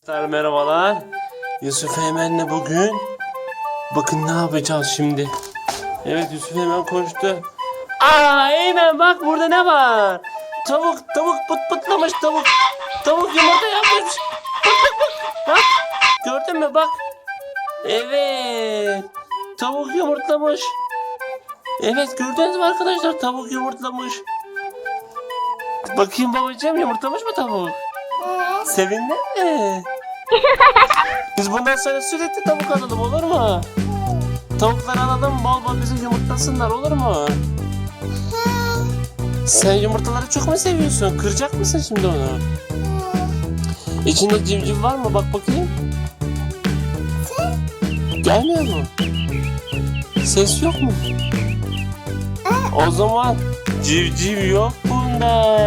Arkadaşlar merhabalar. Yusuf Eymen'le bugün bakın ne yapacağız şimdi. Evet Yusuf Eymen konuştu. Aa Eymen bak burada ne var? Tavuk tavuk pıt pıtlamış tavuk. Tavuk yumurta yapmış. Bak. Gördün mü bak. Evet. Tavuk yumurtlamış. Evet gördünüz mü arkadaşlar tavuk yumurtlamış. Bakayım babacığım yumurtlamış mı tavuk? Sevindin mi? Biz bundan sonra sürekli tavuk alalım olur mu? Tavuklar alalım bol bol bizi yumurtlasınlar olur mu? Sen yumurtaları çok mu seviyorsun? Kıracak mısın şimdi onu? İçinde civciv var mı? Bak bakayım. Gelmiyor mu? Ses yok mu? O zaman civciv yok bunda.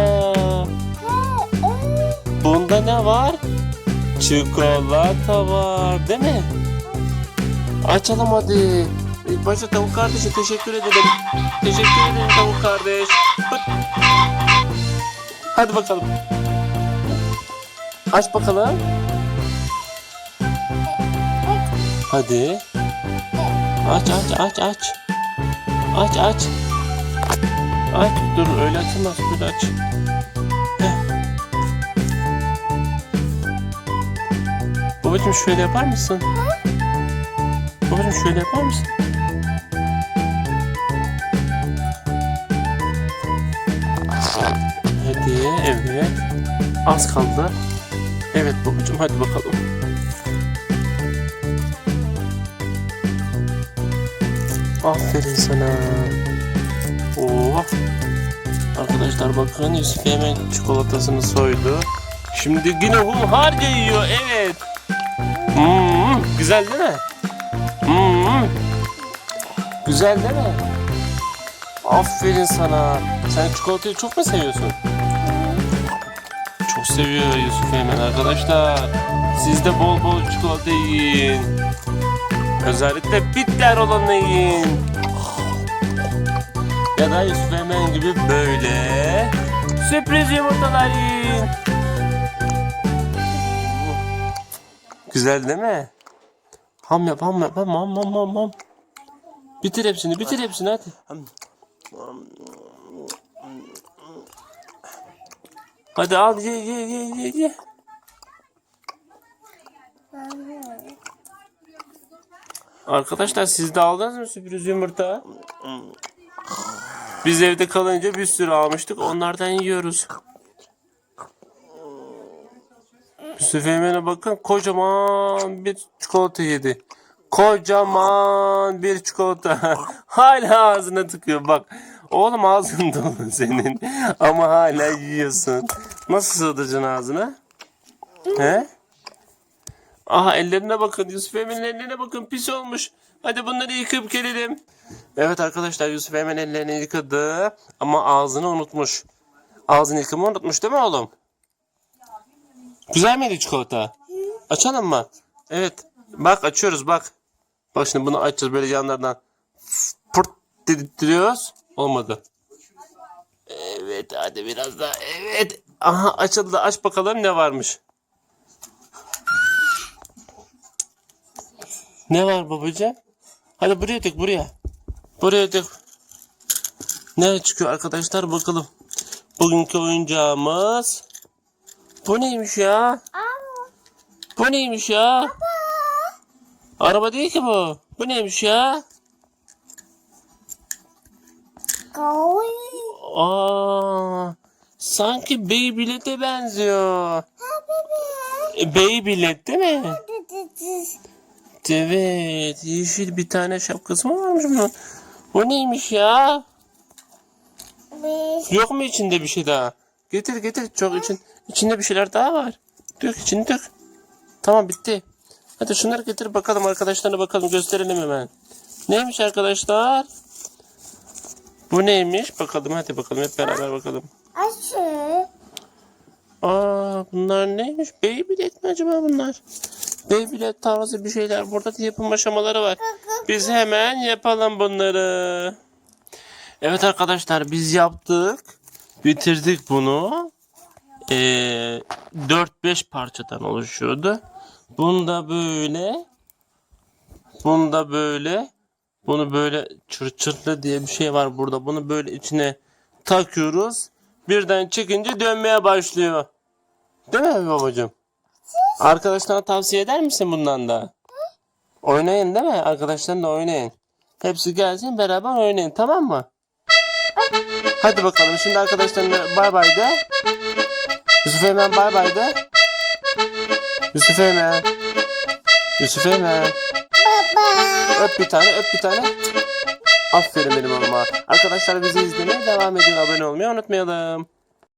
Bunda ne var? Çikolata var değil mi? Açalım hadi. İlk başta tavuk kardeşe teşekkür ederim. Teşekkür ederim tavuk kardeş. Hadi bakalım. Aç bakalım. Hadi. Aç aç aç aç. Aç aç. Aç dur öyle açılmaz böyle aç. Babacım şöyle yapar mısın? Babacım şöyle yapar mısın? Hadi evet. Az kaldı. Evet babacım hadi bakalım. Aferin sana. Oh. Arkadaşlar bakın Yusuf hemen çikolatasını soydu. Şimdi yine hunharca yiyor evet. Hmm, güzel değil mi? Hmm, güzel değil mi? Aferin sana. Sen çikolatayı çok mu seviyorsun? Çok seviyor Yusuf Eymen arkadaşlar. Siz de bol bol çikolata yiyin. Özellikle bitter olanı yiyin. Ya da Yusuf Eymen gibi böyle sürpriz yumurtalar yiyin. Güzel değil mi? Ham yap ham yap ham ham ham ham ham. Bitir hepsini bitir hepsini hadi. Hadi al ye ye ye ye ye. Arkadaşlar siz de aldınız mı sürpriz yumurta? Biz evde kalınca bir sürü almıştık. Onlardan yiyoruz. Yusuf Eymen'e bakın kocaman bir çikolata yedi. Kocaman bir çikolata. hala ağzına tıkıyor bak. Oğlum ağzın dolu senin. Ama hala yiyorsun. Nasıl sığdıracaksın ağzına? He? Aha ellerine bakın. Yusuf Eymen'in ellerine bakın. Pis olmuş. Hadi bunları yıkayıp gelelim. Evet arkadaşlar Yusuf Eymen ellerini yıkadı. Ama ağzını unutmuş. Ağzını yıkamayı unutmuş değil mi oğlum? Güzel miydi çikolata? Açalım mı? Evet. Bak açıyoruz bak. Bak şimdi bunu açacağız böyle yanlardan. Pırt dedirtiyoruz. Olmadı. Evet hadi biraz daha. Evet. Aha açıldı. Aç bakalım ne varmış. Ne var babacığım? Hadi buraya dök buraya. Buraya dök. Ne çıkıyor arkadaşlar bakalım. Bugünkü oyuncağımız. Bu neymiş ya? Bu neymiş ya? Araba değil ki bu. Bu neymiş ya? Koy. Aa, sanki Beyblade'e benziyor. E, Beyblade değil mi? Evet, yeşil bir tane şapkası mı varmış bunun? Bu neymiş ya? Yok mu içinde bir şey daha? Getir getir çok için içinde bir şeyler daha var. Dök içini dök. Tamam bitti. Hadi şunları getir bakalım arkadaşlarına bakalım gösterelim hemen. Neymiş arkadaşlar? Bu neymiş? Bakalım hadi bakalım hep beraber bakalım. Aşı. Aa bunlar neymiş? Beyblade mi acaba bunlar? Beyblade tarzı bir şeyler. Burada da yapım aşamaları var. Biz hemen yapalım bunları. Evet arkadaşlar biz yaptık. Bitirdik bunu. e, 4-5 parçadan oluşuyordu. Bunda böyle bunda böyle bunu böyle çırçırtlı diye bir şey var burada. Bunu böyle içine takıyoruz. Birden çıkınca dönmeye başlıyor. Değil mi babacığım? Arkadaşlarına tavsiye eder misin bundan da? Oynayın değil mi? Arkadaşlarınla oynayın. Hepsi gelsin beraber oynayın tamam mı? Hadi bakalım şimdi arkadaşlarına bay bay de. Yusuf Eymen bay bay de. Yusuf Eymen. Yusuf Eymen. Baba. Öp bir tane öp bir tane. Aferin benim oğluma. Arkadaşlar bizi izlemeye devam edin. Abone olmayı unutmayalım.